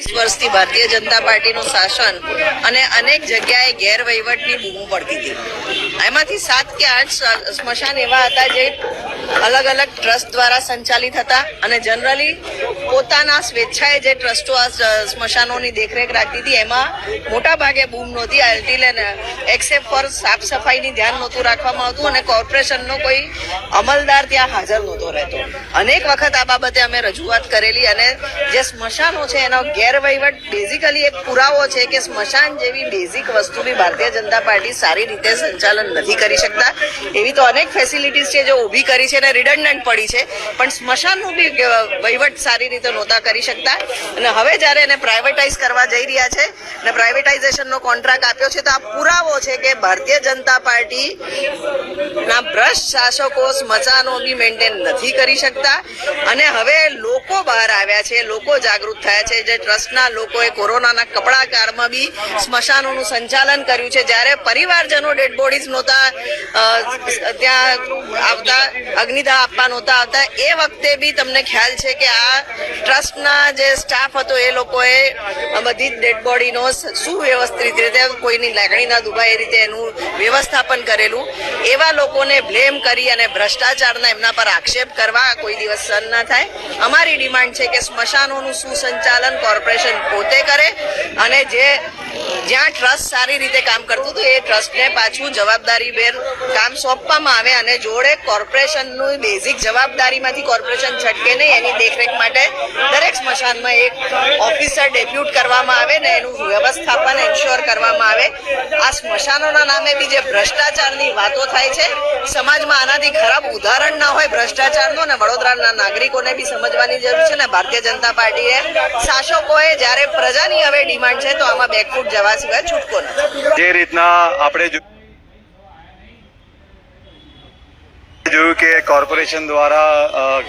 વીસ વર્ષથી ભારતીય જનતા પાર્ટીનું શાસન અને અનેક જગ્યાએ ગેરવહીવટની બૂમો પડતી હતી. એમાંથી સાત કે આઠ સ્મશાન એવા હતા જે અલગ અલગ ટ્રસ્ટ દ્વારા સંચાલિત હતા અને જનરલી પોતાના સ્વેચ્છાએ જે ટ્રસ્ટો આ સ્મશાનોની દેખરેખ રાખતી હતી, એમાં મોટા ભાગે બૂમ નહોતી અલ્ટીલે એક્સેપ્ટ ફોર સાફ સફાઈની ધ્યાન નહોતું રાખવામાં આવતું અને કોર્પોરેશનનો કોઈ અમલદાર ત્યાં હાજર નહોતો રહેતો. અનેક વખત આ બાબતે અમે રજૂઆત કરેલી અને જે સ્મશાનો છે એનો ગેરવહીવટ બેઝિકલી એક પુરાવો છે કે સ્મશાન જેવી બેઝિક વસ્તુ બી ભારતીય જનતા પાર્ટી સારી રીતે સંચાલન નથી કરી શકતા. એવી તો અનેક ફેસિલિટીઝ છે જે ઊભી કરી છે અને રિડન્ડન્ટ પડી છે. પણ સ્મશાનનું બી વહીવટ સારી રીતે નહોતા કરી શકતા. અને હવે જ્યારે એને પ્રાઇવેટાઇઝ કરવા જઈ રહ્યા છે અને પ્રાઇવેટાઇઝેશનનો કોન્ટ્રાક્ટ આપ્યો છે તો આ પુરાવો છે કે ભારતીય જનતા પાર્ટી ના ભ્રષ્ટ શાસકો સ્મશાનો બી મેન્ટેન નથી કરી શકતા. અને હવે લોકો બહાર આવ્યા છે, લોકો જાગૃત થયા છે, જે ટ્રસ્ટના લોકોએ કોરોનાના કપડા કાળમાં બી સ્મશાનોનું સંચાલન કર્યું છે. જ્યારે પરિવારજનો ડેડ બોડીઝ નહોતા ત્યાં આવતા, અગ્નિદાહ આપવા નહોતા આવતા, એ વખતે બી તમને ખ્યાલ છે કે આ ટ્રસ્ટના જે સ્ટાફ હતો એ લોકોએ બધી ડેડ બોડીનો સુવ્યવસ્થિત રીતે, કોઈની લાગણી ના દુભાય એ રીતે એનું વ્યવસ્થાપન કરેલું. એવા લોકોને બ્લેમ કરી અને ભ્રષ્ટાચારના એમના પર આક્ષેપ કરવા કોઈ દિવસ સહન ના થાય. અમારી ડિમાન્ડ છે કે સ્મશાનોનું સુસંચાલન કોર્પોરેશન પોતે કરે અને જે જ્યાં ટ્રસ્ટ સારી રીતે કામ કરતું હતું એ ટ્રસ્ટને પાછું જવાબદારીભેર કામ સોંપવામાં આવે અને જોડે કોર્પોરેશનનું બેઝિક જવાબદારીમાંથી કોર્પોરેશન છટકે નહીં, એની દેખરેખ માટે દરેક સ્મશાનમાં એક ઓફિસર ડેપ્યુટ કરવામાં આવે ને એનું વ્યવસ્થાપન એન્શ્યોર કરવામાં આવે. આ સ્મશાનોના નામે બી જે ભ્રષ્ટાચારની વાતો થાય છે, સમાજમાં આનાથી ખરાબ ઉદાહરણ ના હોય ભ્રષ્ટાચારનો ને વડોદરાના નાગરિકોને બી સમજવાની જરૂર છે ને ભારતીય જનતા પાર્ટીએ શાસકોએ જ્યારે પ્રજાની હવે ડિમાન્ડ છે તો આમાં બેકફૂટ જવા સિવાય છૂટકો નથી જે રીતના આપણે જોયું કે કોર્પોરેશન દ્વારા